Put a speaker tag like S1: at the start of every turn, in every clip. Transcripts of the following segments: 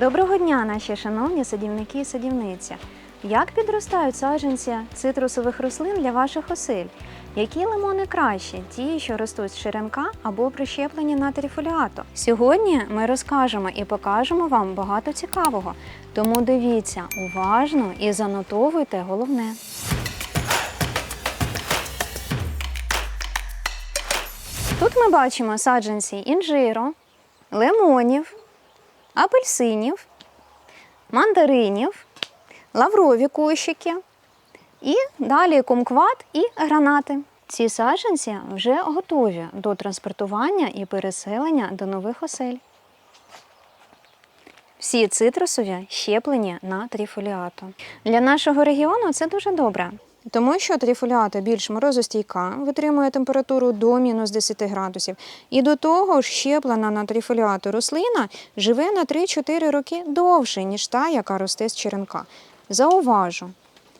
S1: Доброго дня, наші шановні садівники і садівниці. Як підростають саджанці цитрусових рослин для ваших осель? Які лимони кращі? Ті, що ростуть з черенка або прищеплені на трифоліато? Сьогодні ми розкажемо і покажемо вам багато цікавого. Тому дивіться уважно і занотовуйте головне. Тут ми бачимо саджанці інжиру, лимонів, апельсинів, мандаринів, лаврові кущики і далі кумкват і гранати. Ці саджанці вже готові до транспортування і переселення до нових осель. Всі цитрусові щеплені на трифоліато. Для нашого регіону це дуже добре. Тому що тріфоліата більш морозостійка, витримує температуру до мінус 10 градусів. І до того ж щеплена на тріфоліату рослина живе на 3-4 роки довше, ніж та, яка росте з черенка. Зауважу,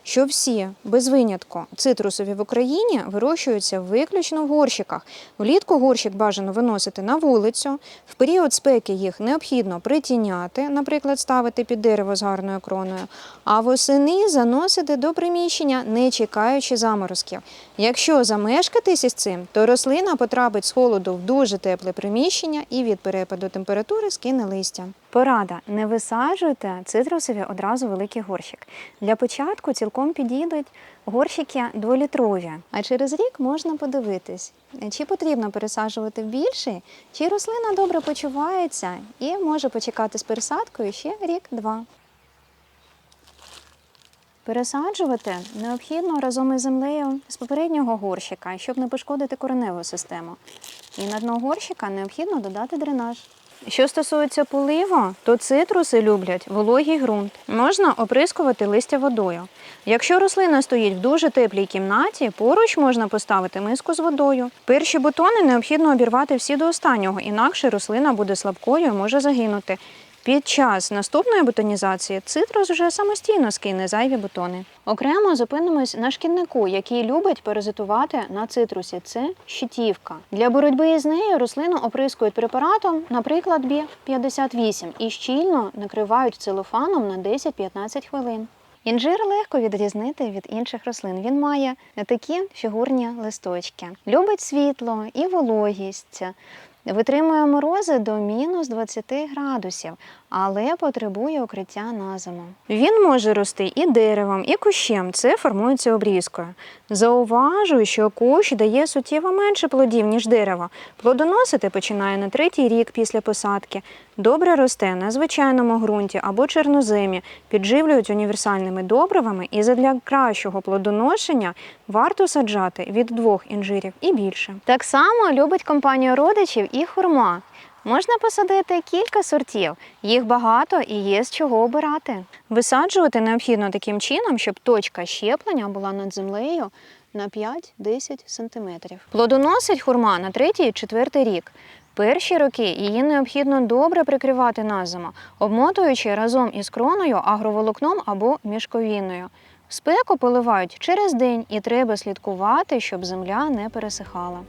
S1: що всі без винятку цитрусові в Україні вирощуються виключно в горщиках. Влітку горщик бажано виносити на вулицю. В період спеки їх необхідно притіняти, наприклад, ставити під дерево з гарною кроною, а восени заносити до приміщення, не чекаючи заморозків. Якщо замешкатись із цим, то рослина потрапить з холоду в дуже тепле приміщення і від перепаду температури скине листя. Порада: не висаджуйте цитрусові одразу великий горщик. Для початку цілком підійдуть горщики дволітрові, а через рік можна подивитись, чи потрібно пересаджувати в більший, чи рослина добре почувається і може почекати з пересадкою ще рік-два. Пересаджувати необхідно разом із землею з попереднього горщика, щоб не пошкодити кореневу систему. І на дно горщика необхідно додати дренаж. Що стосується поливу, то цитруси люблять вологий ґрунт. Можна оприскувати листя водою. Якщо рослина стоїть в дуже теплій кімнаті, поруч можна поставити миску з водою. Перші бутони необхідно обірвати всі до останнього, інакше рослина буде слабкою і може загинути. Під час наступної бутонізації цитрус вже самостійно скине зайві бутони. Окремо зупинимось на шкіднику, який любить паразитувати на цитрусі. Це щитівка. Для боротьби з нею рослину оприскують препаратом, наприклад, Бі-58, і щільно накривають целофаном на 10-15 хвилин. Інжир легко відрізнити від інших рослин. Він має такі фігурні листочки. Любить світло і вологість. Витримує морози до мінус 20 градусів, але потребує укриття на зиму. Він може рости і деревом, і кущем. Це формується обрізкою. Зауважую, що кущ дає суттєво менше плодів, ніж дерево. Плодоносити починає на третій рік після посадки. Добре росте на звичайному ґрунті або чорноземі, підживлюють універсальними добривами, і задля кращого плодоношення варто саджати від двох інжирів і більше. Так само любить компанію родичів і хурма. Можна посадити кілька сортів, їх багато і є з чого обирати. Висаджувати необхідно таким чином, щоб точка щеплення була над землею на 5-10 см. Плодоносить хурма на третій-четвертий рік. Перші роки її необхідно добре прикривати на зиму, обмотуючи разом із кроною агроволокном або мішковіною. Спеку поливають через день і треба слідкувати, щоб земля не пересихала.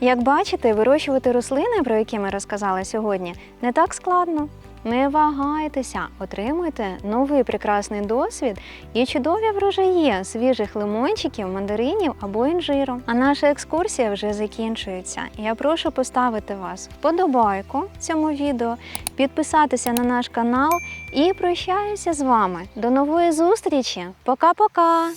S1: Як бачите, вирощувати рослини, про які ми розказали сьогодні, не так складно. Не вагайтеся, отримуйте новий прекрасний досвід і чудові врожаї свіжих лимончиків, мандаринів або інжиру. А наша екскурсія вже закінчується. Я прошу поставити вас вподобайку цьому відео, підписатися на наш канал і прощаюся з вами. До нової зустрічі! Пока-пока!